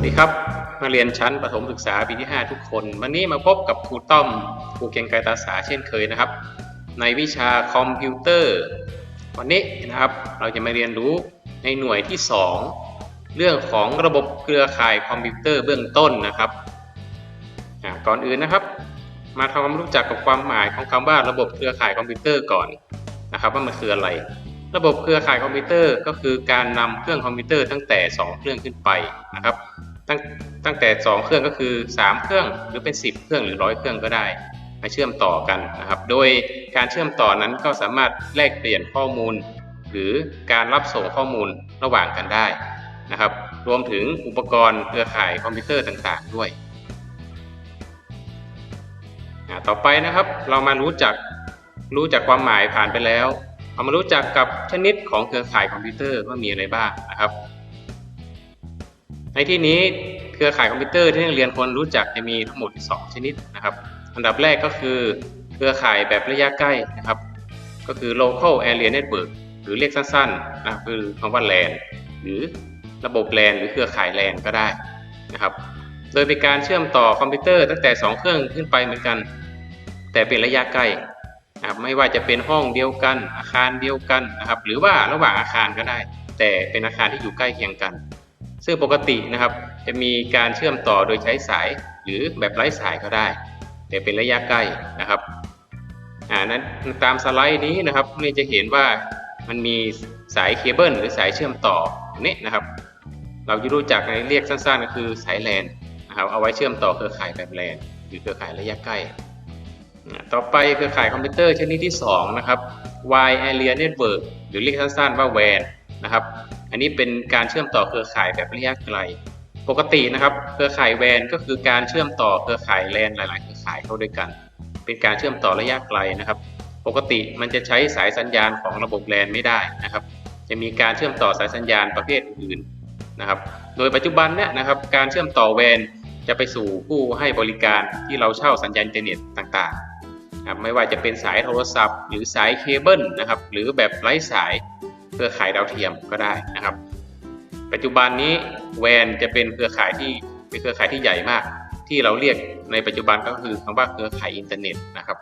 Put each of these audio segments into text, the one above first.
วัสดีครับมาเรียนชั้นประถมศึกษาปีที่ 5 ทุกคน วันนี้มาพบกับครูต้อมครูเกียงไกรตาสาเช่นเคยนะครับ ในวิชาคอมพิวเตอร์ วันนี้นะครับเราจะมาเรียนรู้ในหน่วยที่ 2 เรื่องของระบบเครือข่ายคอมพิวเตอร์เบื้องต้นนะครับก่อนอื่นนะครับ มาทำความรู้จักกับความหมายของคำว่าระบบเครือข่ายคอมพิวเตอร์ก่อนนะครับ ว่ามันคืออะไร ระบบเครือข่ายคอมพิวเตอร์ก็คือการนำเครื่องคอมพิวเตอร์ตั้งแต่ 2 เครื่องขึ้นไปนะครับ ตั้งตั้งแต่ 2 เครื่องก็คือ 3 เครื่องหรือเป็น 10 เครื่องหรือร้อยเครื่องก็ได้มาเชื่อมต่อกันนะครับ โดยการเชื่อมต่อนั้นก็สามารถแลกเปลี่ยนข้อมูล หรือการรับส่งข้อมูลระหว่างกันได้นะครับ รวมถึงอุปกรณ์เครือข่ายคอมพิวเตอร์ต่างๆ ด้วย ต่อไปนะครับเรามารู้จักรู้จักความหมายผ่านไปแล้ว เอามารู้จักกับชนิดของเครือข่ายคอมพิวเตอร์ว่ามีอะไรบ้างนะครับ ในที่นี้เครือข่ายคอมพิวเตอร์ที่นักเรียนควรรู้จักจะมีทั้งหมด 2 ชนิดนะครับ อันดับแรกก็คือเครือข่ายแบบระยะใกล้นะครับ ก็คือ local area network หรือเรียกสั้นๆนะคือคำว่า LAN หรือระบบ LAN หรือเครือข่าย LAN ก็ได้นะครับ โดยเป็นการเชื่อมต่อคอมพิวเตอร์ตั้งแต่ 2 เครื่องขึ้นไปเหมือนกัน แต่เป็นระยะใกล้นะครับไม่ว่าจะเป็นห้องเดียวกันอาคารเดียวกันนะครับ หรือว่าระหว่างอาคารก็ได้ แต่เป็นอาคารที่อยู่ใกล้เคียงกัน ซึ่งปกตินะครับ จะมีการเชื่อมต่อโดยใช้สายหรือแบบไร้สายก็ได้ แต่เป็นระยะใกล้นะครับอ่านั้นตามสไลด์นี้นะครับนี่จะเห็นว่ามันมีสายเคเบิลหรือสายเชื่อมต่อนี่นะครับ เราจะรู้จักในเรียกสั้นๆ ก็คือสายแลนนะครับเอาไว้เชื่อมต่อเครือข่ายแบบแลนหรือเครือข่ายระยะใกล้อ่าต่อไปเครือข่ายคอมพิวเตอร์ชนิดที่ 2 นะครับ Wide Area Network หรือเรียกสั้นๆว่า WAN นะครับ อันนี้เป็นการเชื่อมต่อเครือข่ายแบบระยะไกล ปกตินะครับ เครือข่ายแวนก็คือการเชื่อมต่อเครือข่ายแลนหลาย ๆ เครือข่ายเข้าด้วยกัน เป็นการเชื่อมต่อระยะไกลนะครับ ปกติมันจะใช้สายสัญญาณของระบบแลนไม่ได้นะครับ จะมีการเชื่อมต่อสายสัญญาณประเภทอื่นนะครับ โดยปัจจุบันเนี่ยนะครับ การเชื่อมต่อแวนจะไปสู่ผู้ให้บริการที่เราเช่าสัญญาณอินเทอร์เน็ตต่างๆ ไม่ว่าจะเป็นสายโทรศัพท์ หรือสายเคเบิลนะครับ หรือแบบไร้สาย เครือข่ายดาวเทียมก็ได้นะครับ ปัจจุบันนี้แวนจะเป็นเครือข่ายที่เป็นเครือข่ายที่ใหญ่มาก ที่เราเรียกในปัจจุบันก็คือคำว่าเครือข่ายอินเทอร์เน็ตนะครับ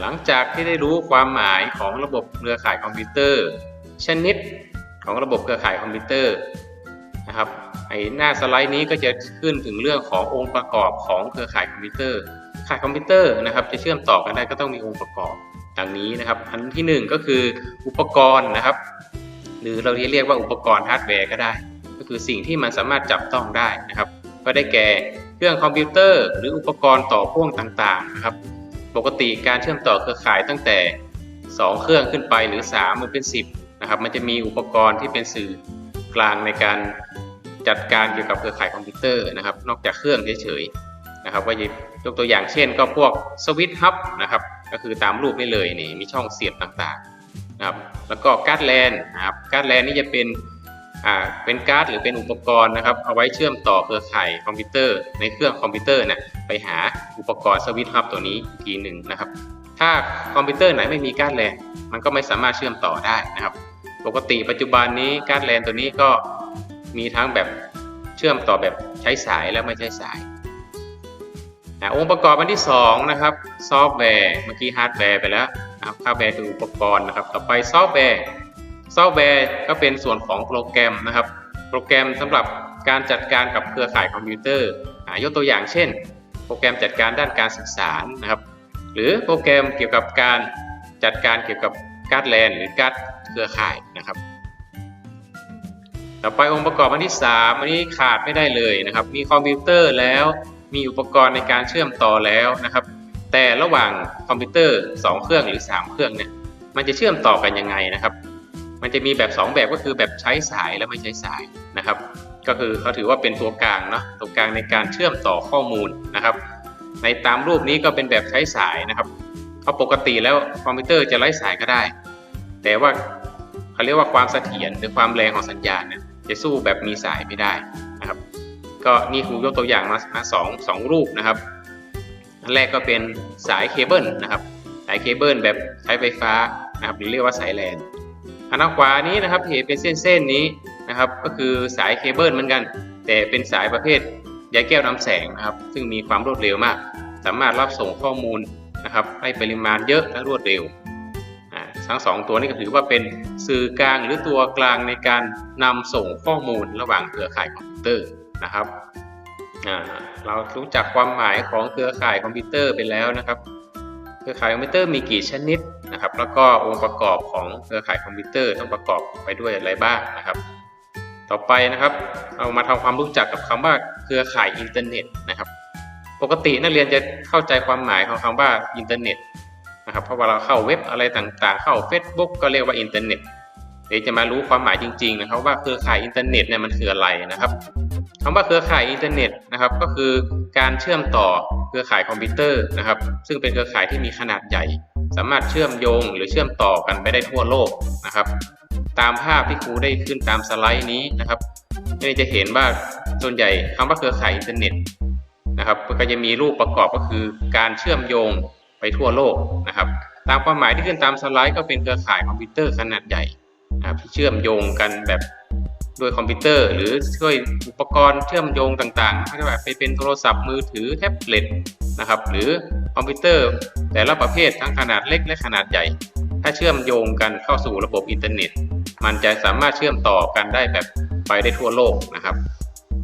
หลังจากที่ได้รู้ความหมายของระบบเครือข่ายคอมพิวเตอร์ ชนิดของระบบเครือข่ายคอมพิวเตอร์นะครับไอหน้าสไลด์นี้ก็จะขึ้นถึงเรื่องขององค์ประกอบของเครือข่ายคอมพิวเตอร์เครือข่ายคอมพิวเตอร์นะครับจะเชื่อมต่อกันได้ก็ต้องมีองค์ประกอบ ดังนี้นะครับ อันที่หนึ่งก็คืออุปกรณ์นะครับ หรือเราเรียกว่าอุปกรณ์ฮาร์ดแวร์ก็ได้ ก็คือสิ่งที่มันสามารถจับต้องได้นะครับ ก็ได้แก่เครื่องคอมพิวเตอร์ หรืออุปกรณ์ต่อพ่วงต่างๆนะครับ ปกติการเชื่อมต่อเครือข่ายตั้งแต่ 2 เครื่องขึ้นไปหรือ3มันเป็น 10นะครับ มันจะมีอุปกรณ์ที่เป็นสื่อกลางในการจัดการเกี่ยวกับเครือข่ายคอมพิวเตอร์นะครับ นอกจากเครื่องเฉยๆนะครับก็ยกตัวอย่างเช่น ก็พวกสวิตช์ฮับนะครับ ก็คือตามรูปนี้เลยนี่มีช่องเสียบต่างๆนะครับแล้วก็การ์ดแลนนะครับการ์ดแลนนี่จะเป็นอ่าเป็นการ์ดหรือเป็นอุปกรณ์นะครับเอาไว้เชื่อมต่อเครือข่ายคอมพิวเตอร์ในเครื่องคอมพิวเตอร์นะไปหาอุปกรณ์สวิตช์ฮับตัวนี้อีกทีหนึ่งนะครับ ถ้าคอมพิวเตอร์ไหนไม่มีการ์ดแลนมันก็ไม่สามารถเชื่อมต่อได้นะครับ ปกติปัจจุบันนี้การ์ดแลนตัวนี้ก็มีทั้งแบบเชื่อมต่อแบบใช้สายและไม่ใช้สาย นะองค์ประกอบอันที่สองนะครับซอฟต์แวร์เมื่อกี้ฮาร์ดแวร์ไปแล้วนะครับฮาร์ดแวร์คืออุปกรณ์นะครับ ต่อไปซอฟต์แวร์ซอฟต์แวร์ก็เป็นส่วนของโปรแกรมนะครับ โปรแกรมสำหรับการจัดการกับเครือข่ายคอมพิวเตอร์อ่ายกตัวอย่างเช่น โปรแกรมจัดการด้านการสื่อสารนะครับ หรือโปรแกรมเกี่ยวกับการจัดการเกี่ยวกับการ์ดแลนหรือการ์ดเครือข่ายนะครับ ต่อไปองค์ประกอบอันที่ 3 อันนี้ขาดไม่ได้เลยนะครับ มีคอมพิวเตอร์แล้ว มีอุปกรณ์ในการเชื่อมต่อแล้วนะครับ แต่ระหว่างคอมพิวเตอร์ 2 เครื่องหรือ 3 เครื่องเนี่ยมันจะเชื่อมต่อกันยังไงนะครับ มันจะมีแบบ 2 แบบก็คือแบบใช้สายและไม่ใช้สายนะครับ ก็คือเขาถือว่าเป็นตัวกลางเนาะตัวกลางในการเชื่อมต่อข้อมูลนะครับ ในตามรูปนี้ก็เป็นแบบใช้สายนะครับเพราะปกติแล้วคอมพิวเตอร์จะไร้สายก็ได้ แต่ว่าเขาเรียกว่าความเสถียรหรือความแรงของสัญญาณเนี่ยจะสู้แบบมีสายไม่ได้นะครับ ก็นี่ครูยกตัวอย่างมามาสองสองรูปนะครับอันแรกก็เป็นสายเคเบิลนะครับสายเคเบิลแบบใช้ไฟฟ้านะครับหรือเรียกว่าสายแลนอันด้านขวานี้นะครับเห็นเป็นเส้นๆนี้นะครับ ก็คือสายเคเบิลเหมือนกัน แต่เป็นสายประเภทใยแก้วนำแสงนะครับ ซึ่งมีความรวดเร็วมาก สามารถรับส่งข้อมูลนะครับให้ปริมาณเยอะและรวดเร็วอ่าทั้งสองตัวนี้ก็ถือว่าเป็นสื่อกลางหรือตัวกลางในการนำส่งข้อมูลระหว่างเครือข่ายคอมพิวเตอร์ นะครับเรารู้จักความหมายของเครือข่ายคอมพิวเตอร์ไปแล้วนะครับ เครือข่ายคอมพิวเตอร์มีกี่ชนิดนะครับ แล้วก็องค์ประกอบของเครือข่ายคอมพิวเตอร์ต้องประกอบไปด้วยอะไรบ้างนะครับ ต่อไปนะครับ เรามาทำความรู้จักกับคำว่าเครือข่ายอินเทอร์เน็ตนะครับ ปกตินักเรียนจะเข้าใจความหมายของคำว่าอินเทอร์เน็ตนะครับ เพราะว่าเราเข้าเว็บอะไรต่างๆ เข้า Facebook ก็เรียกว่าอินเทอร์เน็ตเดี๋ยวจะมารู้ความหมายจริง ๆ นะครับ ว่าเครือข่ายอินเทอร์เน็ตเนี่ยมันคืออะไรนะครับ คำว่าเครือข่ายอินเทอร์เน็ตนะครับก็คือการเชื่อมต่อเครือข่ายคอมพิวเตอร์นะครับ ซึ่งเป็นเครือข่ายที่มีขนาดใหญ่ สามารถเชื่อมโยงหรือเชื่อมต่อกันไปได้ทั่วโลกนะครับ ตามภาพที่ครูได้ขึ้นตามสไลด์นี้นะครับนี่จะเห็นว่าส่วนใหญ่คำว่าเครือข่ายอินเทอร์เน็ตนะครับก็จะมีรูปประกอบก็คือการเชื่อมโยงไปทั่วโลกนะครับ ตามความหมายที่ขึ้นตามสไลด์ก็เป็นเครือข่ายคอมพิวเตอร์ขนาดใหญ่นะครับที่เชื่อมโยงกันแบบ ดยคอมพิวเตอร์ หรือช่วยอุปกรณ์เชื่อมโยงต่างๆไม่ว่าจะเป็นโทรศัพท์มือถือแท็บเล็ตนะครับหรือคอมพิวเตอร์แต่ละประเภททั้งขนาดเล็กและขนาดใหญ่ ถ้าเชื่อมโยงกันเข้าสู่ระบบอินเทอร์เน็ต มันจะสามารถเชื่อมต่อกันได้แบบไปได้ทั่วโลกนะครับ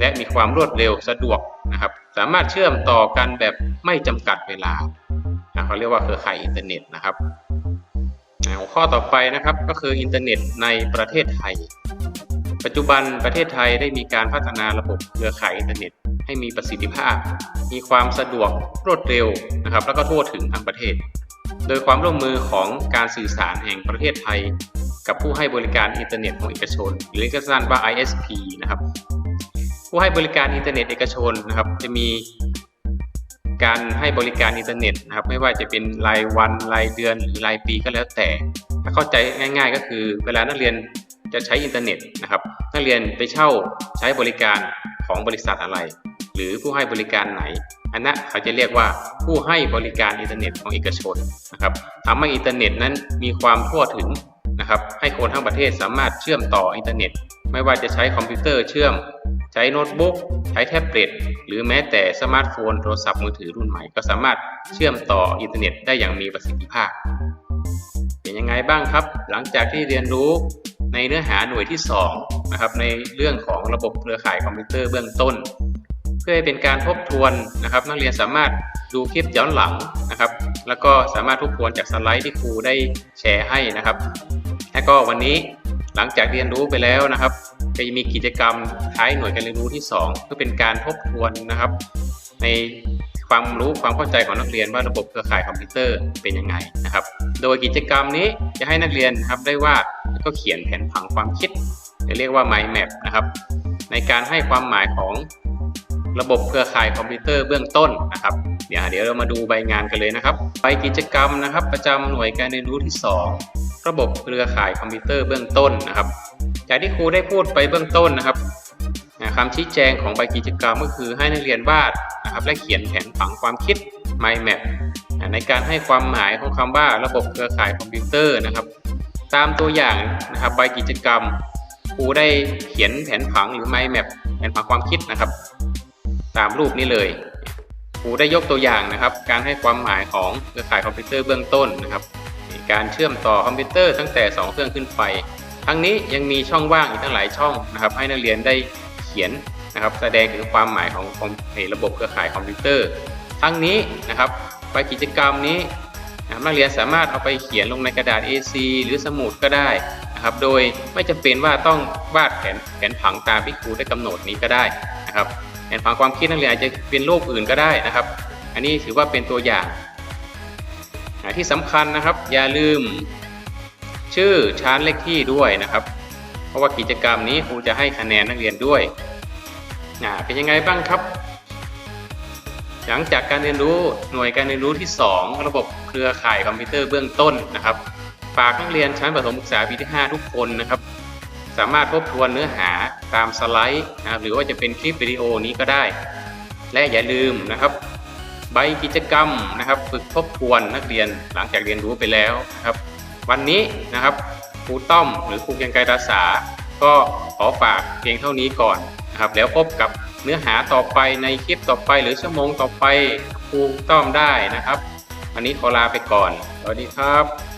และมีความรวดเร็วสะดวกนะครับ สามารถเชื่อมต่อกันแบบไม่จำกัดเวลาเขาเรียกว่าเครือข่ายอินเทอร์เน็ตนะครับหัวข้อต่อไปนะครับก็คืออินเทอร์เน็ตในประเทศไทย ปัจจุบันประเทศไทยได้มีการพัฒนาระบบเครือข่ายอินเทอร์เน็ต ให้มีประสิทธิภาพ มีความสะดวกรวดเร็วนะครับ แล้วก็ทั่วถึงทั้งประเทศ โดยความร่วมมือของการสื่อสารแห่งประเทศไทย กับผู้ให้บริการอินเทอร์เน็ตของเอกชน หรือเรียกสั้นว่า ISP นะครับผู้ให้บริการอินเทอร์เน็ตเอกชนนะครับ จะมีการให้บริการอินเทอร์เน็ตนะครับ ไม่ว่าจะเป็นรายวันรายเดือนหรือรายปีก็แล้วแต่ ถ้าเข้าใจง่าย ๆ ก็คือเวลานักเรียน จะใช้อินเทอร์เน็ตนะครับ นักเรียนไปเช่าใช้บริการของบริษัทอะไร หรือผู้ให้บริการไหน อันนั้นเขาจะเรียกว่าผู้ให้บริการอินเทอร์เน็ตของเอกชนนะครับทำให้อินเทอร์เน็ตนั้นมีความทั่วถึงนะครับ ให้คนทั้งประเทศสามารถเชื่อมต่ออินเทอร์เน็ต ไม่ว่าจะใช้คอมพิวเตอร์เชื่อม ใช้โน้ตบุ๊ก ใช้แท็บเล็ต หรือแม้แต่สมาร์ทโฟน โทรศัพท์มือถือรุ่นใหม่ ก็สามารถเชื่อมต่ออินเทอร์เน็ตได้อย่างมีประสิทธิภาพ เป็นยังไงบ้างครับ หลังจากที่เรียนรู้ ในเนื้อหาหน่วยที่2นะครับในเรื่องของระบบเครือข่ายคอมพิวเตอร์เบื้องต้น เพื่อให้เป็นการทบทวนนะครับ นักเรียนสามารถดูคลิปย้อนหลังนะครับ แล้วก็สามารถทบทวนจากสไลด์ที่ครูได้แชร์ให้นะครับ และก็วันนี้หลังจากเรียนรู้ไปแล้วนะครับจะมีกิจกรรมท้ายหน่วยการเรียนรู้ที่ 2 เพื่อเป็นการทบทวนนะครับ ในความรู้ความเข้าใจของนักเรียนว่าระบบเครือข่ายคอมพิวเตอร์เป็นยังไงนะครับ โดยกิจกรรมนี้จะให้นักเรียนครับได้วาด ก็เขียนแผนผังความคิดเรียกว่า mind map นะครับ ในการให้ความหมายของระบบเครือข่ายคอมพิวเตอร์เบื้องต้นนะครับเดี๋ยวเดี๋ยวเรามาดูใบงานกันเลยนะครับใบกิจกรรมนะครับ ประจำหน่วยการเรียนรู้ที่ 2 ระบบเครือข่ายคอมพิวเตอร์เบื้องต้นนะครับจากที่ครูได้พูดไปเบื้องต้นนะครับคำชี้แจงของใบกิจกรรมก็คือให้นักเรียนวาดนะครับและเขียนแผนผังความคิด mind map ในการให้ความหมายของคำว่าระบบเครือข่ายคอมพิวเตอร์นะครับ ตามตัวอย่างนะครับใบกิจกรรมครูได้เขียนแผนผังหรือ mind map แผนผังความคิดนะครับ ตามรูปนี้เลยครูได้ยกตัวอย่างนะครับ การให้ความหมายของเครือข่ายคอมพิวเตอร์เบื้องต้นนะครับ การเชื่อมต่อคอมพิวเตอร์ตั้งแต่ 2 เครื่องขึ้นไป ทั้งนี้ยังมีช่องว่างอีกตั้งหลายช่องนะครับ ให้นักเรียนได้เขียนนะครับ แสดงถึงความหมายของระบบเครือข่ายคอมพิวเตอร์ ทั้งนี้นะครับไปกิจกรรมนี้ นักเรียนสามารถเอาไปเขียนลงในกระดาษ A4 หรือสมุดก็ได้นะครับ โดยไม่จำเป็นว่าต้องวาดแผนแผนผังตามที่ครูได้กำหนดนี้ก็ได้นะครับแผนผังความคิดนักเรียนอาจจะเป็นรูปอื่นก็ได้นะครับ อันนี้ถือว่าเป็นตัวอย่างที่สำคัญนะครับอย่าลืม ชื่อชั้นเลขที่ด้วยนะครับ เพราะว่ากิจกรรมนี้ครูจะให้คะแนนนักเรียนด้วยเป็นยังไงบ้างครับ หลังจากการเรียนรู้หน่วยการเรียนรู้ที่ 2 ระบบเครือข่ายคอมพิวเตอร์เบื้องต้นนะครับฝากนักเรียนชั้นประถมศึกษาปีที่ 5 ทุกคนนะครับ สามารถทบทวนเนื้อหาตามสไลด์นะครับหรือว่าจะเป็นคลิปวิดีโอนี้ก็ได้ และอย่าลืมนะครับ ใบกิจกรรมนะครับ ฝึกทบทวนนักเรียนหลังจากเรียนรู้ไปแล้วนะครับ วันนี้นะครับครูต้อมหรือครูเกียงไกรรักษาก็ขอฝากเพียงเท่านี้ก่อนนะครับ แล้วพบกับ เนื้อหาต่อไปในคลิปต่อไปหรือชั่วโมงต่อไปครูต้อมได้นะครับ วันนี้ขอลาไปก่อน สวัสดีครับ